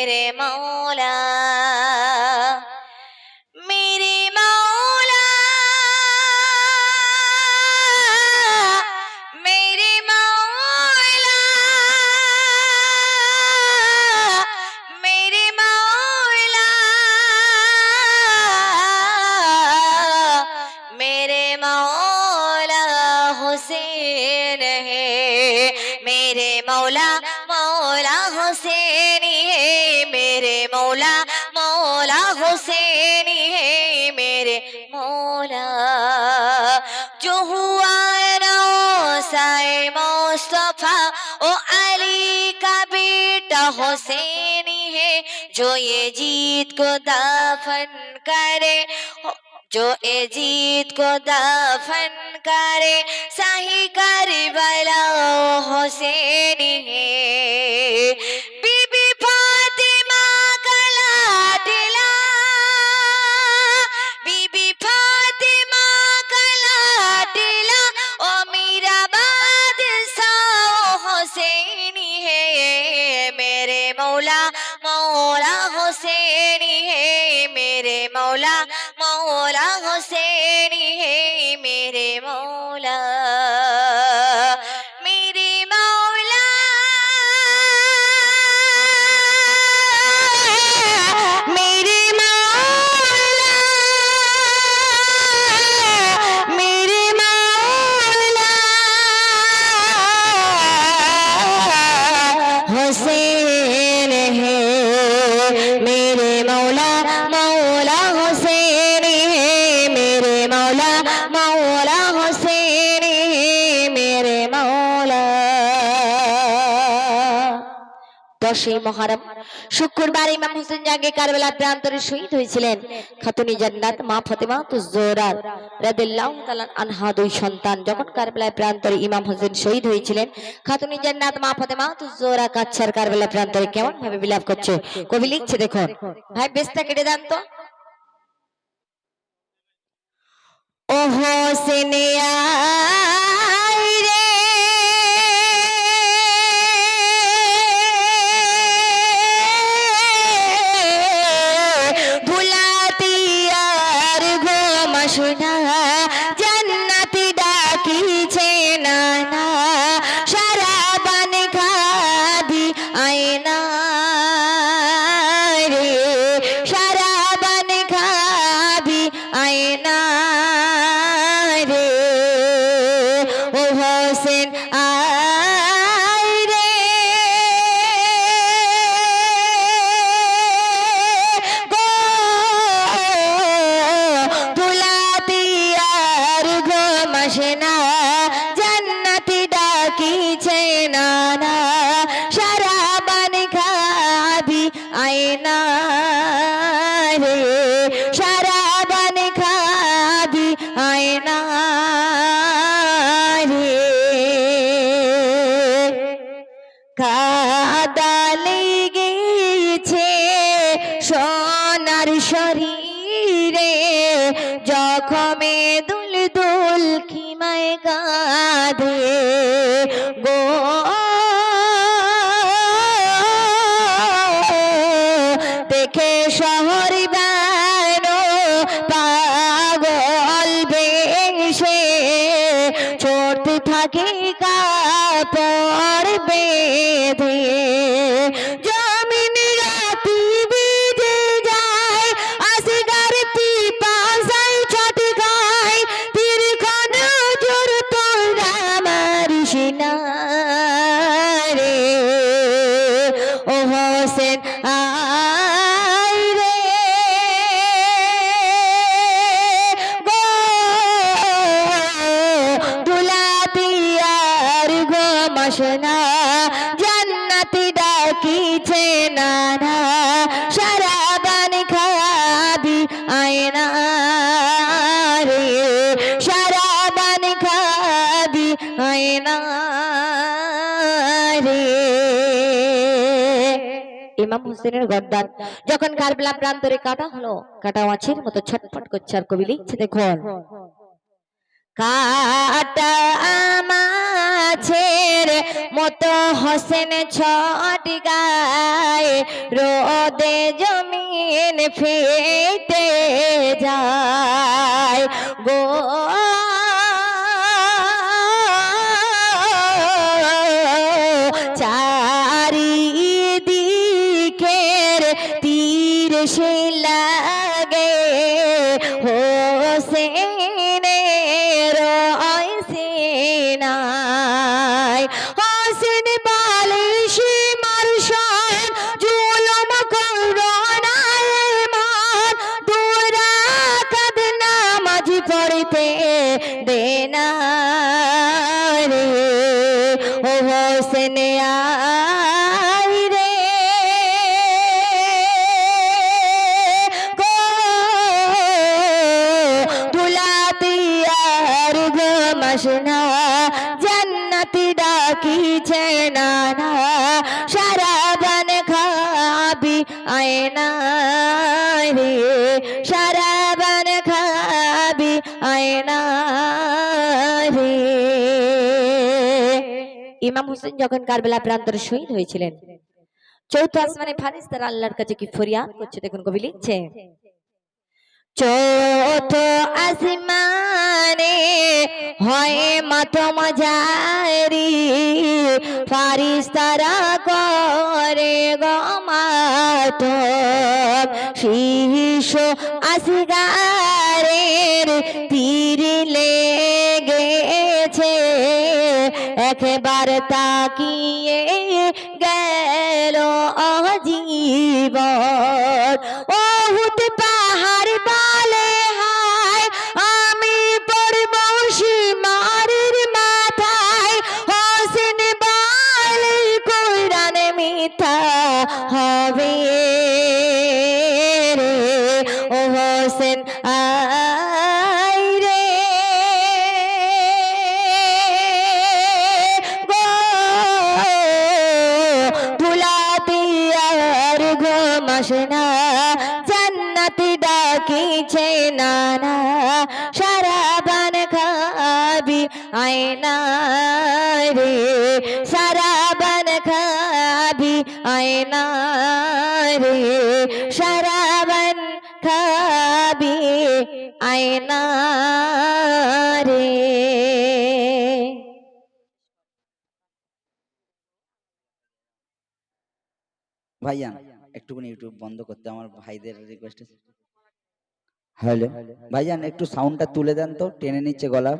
मेरे मौला हुसैनी है, जो ये जीत को दफन करे। जो ए जीत को दफन करे सही कर बला हुसैनी है। हुसैनी है मेरे मौला मौला দশই মহারম। শুক্রবার ইমাম হোসেন জাগে কারবেলা প্রান্তরে শহীদ হয়েছিলেন। খাতুনি জান্নাত মা ফতেমা তুজোরার রাদিয়াল্লাহু তাআলা আনহা দুই সন্তান। যখন কারবেলায় প্রান্তরে ইমাম হোসেন শহীদ হয়েছিলেন, খাতুনি জান্নাত মা ফতেমা তুজোরা কাচ্ছার কারবেলা প্রান্তরে কেমন ভাবে বিলাপ করছে, কবি লিখছে দেখুন। ভাই, বেস্তা কেটে দেন তো। ও হোসেন 是啊。শরীরে জখমে দুল দুল খিমায় গাধে গো দেখে শহর বেন পাগল বেশে চড়তে থাকে কাপড় বেঁধে। গো মশনা জান্নাতি ডাকিছে নানা সারাবান খাবি আয়না রে সারাবান খাবি আয়না রে। ইমাম হোসেনের গদ্দার যখন কারবেলা প্রান্তরে কাটা হলো, কাটা মাছের মতো ছটফট করছে আর কবি লিখছে দেখুন। কাটা মাছের মতো হোসেন ছট গায়ে রোদে জমিন ফেটে যায়। গো চারিদিকের তীর সে লাগে হোসেনের পড়তে দেনা রে। ও হোসেন আই রে। গো দুলাতি আর গমশনা জান্নাতি ডাকিছে নানা সারাবান খাবি আয়না। আয়না রে ইমাম হোসেন যখন কারবেলা প্রান্তরে শহীদ হয়েছিলেন চৌথ আসমানে ফারিস তারা আল্লাহর কাছে কি ফরিয়াদ করছে দেখুন কবি লিখছে? চৌথ আসমানে হয় মাতম জারি ফারিস তারা করে গমাত শীর্ষ আসগারের লেগেছে একবার তাকিয়ে গেল জীবন অহুত খাবি আয়না রে সারাবান খাবি আয়না রে সারাবান খাবি আয়না রে ভাইয়ান একটুখানি ইউটিউব বন্ধ করতে আমার ভাইদের রিকোয়েস্ট হ্যালো ভাইজান একটু সাউন্ডটা তুলে দেন তো টেনে নিচ্ছে গলা।